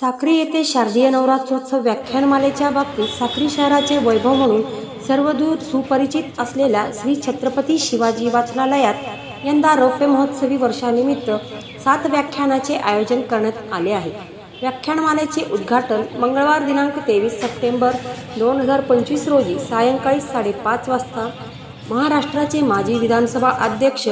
साक्री येथे शारदीय नवरात्रोत्सव व्याख्यानमालेच्या बाबतीत साक्री शहराचे वैभव म्हणून सर्वदूर सुपरिचित असलेल्या श्री छत्रपती शिवाजी वाचनालयात यंदा रौप्य महोत्सवी वर्षानिमित्त सात व्याख्यानाचे आयोजन करण्यात आले आहे. व्याख्यानमालेचे उद्घाटन मंगळवार दिनांक तेवीस सप्टेंबर दोन हजार पंचवीस रोजी सायंकाळी साडेपाच वाजता महाराष्ट्राचे माजी विधानसभा अध्यक्ष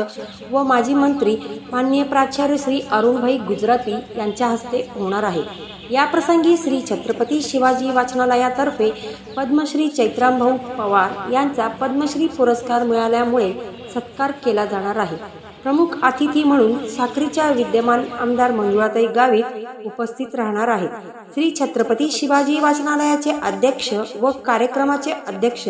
व माजी मंत्री माननीय प्राचार्य श्री अरुणभाई गुजराती यांच्या हस्ते होणार आहे. याप्रसंगी श्री छत्रपती शिवाजी वाचनालयातर्फे पद्मश्री चैत्रामभाऊ पवार यांचा पद्मश्री पुरस्कार मिळाल्यामुळे सत्कार केला जाणार आहे. प्रमुख अतिथी म्हणून साक्रीच्या विद्यमान आमदार मंजुळाताई गावित उपस्थित राहणार आहेत. श्री छत्रपती शिवाजी वाचनालयाचे अध्यक्ष व कार्यक्रमाचे अध्यक्ष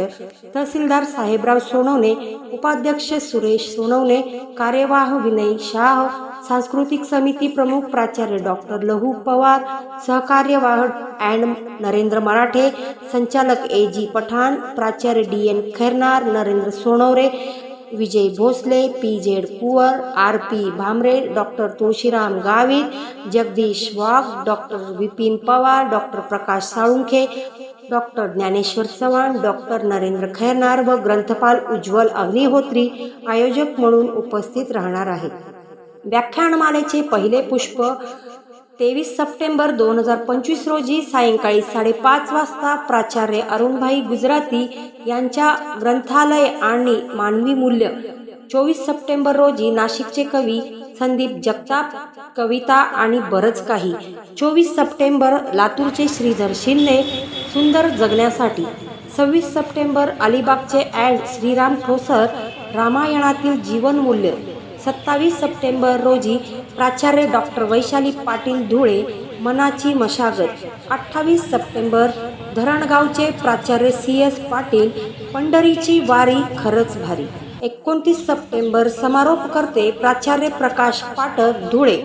तहसीलदार साहेबराव सोनवणे उपाध्यक्ष सुरेश सोनवणे कार्यवाह विनय शाह सांस्कृतिक समिती प्रमुख प्राचार्य डॉक्टर लहू पवार सहकार्यवाह अँड नरेंद्र मराठे संचालक ए जी पठाण प्राचार्य D N Khairnar Narendra Sonavare Vijay Bhosale P Z Kuwar R P Bhamre doctor Tulshiram Gavit Jagdish Wagh doctor Vipin Pawar doctor Prakash Salunkhe doctor Dnyaneshwar Chavan doctor Narendra Khairnar व ग्रंथपाल उज्ज्वल अग्निहोत्री आयोजक म्हणून उपस्थित राहणार आहेत. व्याख्यानमालेचे पहिले पुष्प तेवीस सप्टेंबर दोन हजार पंचवीस रोजी सायंकाळी साडेपाच वाजता प्राचार्य अरुणभाई गुजराती यांच्या ग्रंथालय आणि मानवी मूल्य. चोवीस सप्टेंबर रोजी नाशिकचे कवी संदीप जगताप कविता आणि बरंच काही. चोवीस सप्टेंबर लातूरचे श्रीधर शिंदे सुंदर जगण्यासाठी. सव्वीस सप्टेंबर अलिबागचे ॲड श्रीराम ठोसर रामायणातील जीवनमूल्य सत्तावीस सप्टेंबर रोजी प्राचार्य डॉक्टर वैशाली पाटील धुळे मनाची मशागत. अठ्ठावीस सप्टेंबर धरणगावचे प्राचार्य सी एस पाटील पंढरीची वारी खरंच भारी. एकोणतीस सप्टेंबर समारोप करते प्राचार्य प्रकाश पाटक धुळे.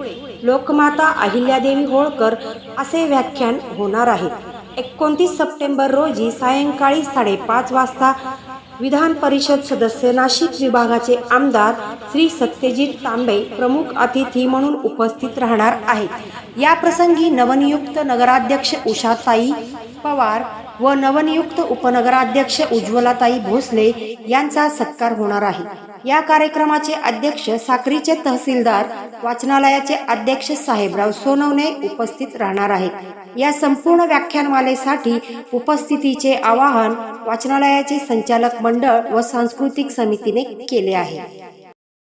लोकमाता अहिल्यादेवी होळकर असे व्याख्यान होणार आहे. एकोणतीस सप्टेंबर रोजी सायंकाळी साडेपाच वाजता विधान परिषद सदस्य नाशिक विभागाचे आमदार श्री सत्यजित तांबे प्रमुख अतिथी म्हणून उपस्थित राहणार आहेत. या प्रसंगी नवनियुक्त नगराध्यक्ष उषाताई पवार व नवनियुक्त उपनगराध्यक्ष उज्ज्वलाताई भोसले यांचा सत्कार होणार आहे. या कार्यक्रमाचे अध्यक्ष साक्रीचे तहसीलदार वाचनालयाचे अध्यक्ष साहेबराव सोनवणे उपस्थित राहणार आहेत. या संपूर्ण व्याख्यानमालेसाठी उपस्थितीचे आवाहन वाचनालयाचे संचालक मंडळ व सांस्कृतिक समितीने केले आहे.